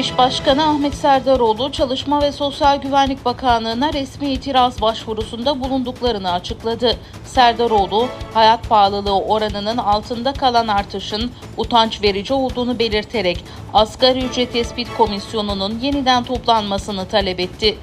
İş Başkanı Ahmet Serdaroğlu, Çalışma ve Sosyal Güvenlik Bakanlığı'na resmi itiraz başvurusunda bulunduklarını açıkladı. Serdaroğlu, hayat pahalılığı oranının altında kalan artışın utanç verici olduğunu belirterek Asgari Ücret Tespit Komisyonu'nun yeniden toplanmasını talep etti.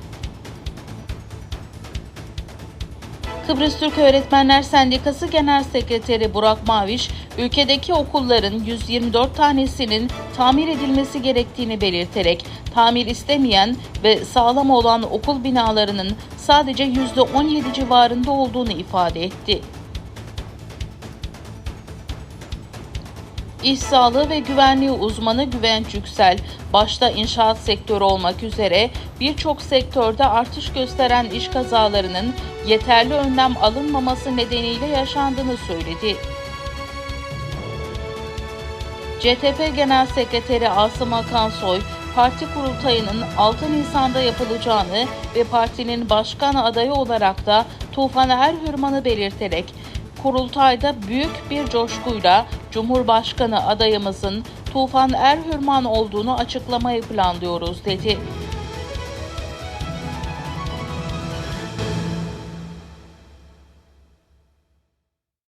Kıbrıs Türk Öğretmenler Sendikası Genel Sekreteri Burak Maviş, ülkedeki okulların 124 tanesinin tamir edilmesi gerektiğini belirterek, tamir istemeyen ve sağlam olan okul binalarının sadece %17 civarında olduğunu ifade etti. İş sağlığı ve güvenliği uzmanı Güvenç Yüksel, başta inşaat sektörü olmak üzere birçok sektörde artış gösteren iş kazalarının yeterli önlem alınmaması nedeniyle yaşandığını söyledi. CTP Genel Sekreteri Asım Akansoy, parti kurultayının 6 Nisan'da yapılacağını ve partinin başkan adayı olarak da Tufan Erhürman'ı belirterek kurultayda büyük bir coşkuyla Cumhurbaşkanı adayımızın Tufan Erhürman olduğunu açıklamayı planlıyoruz dedi.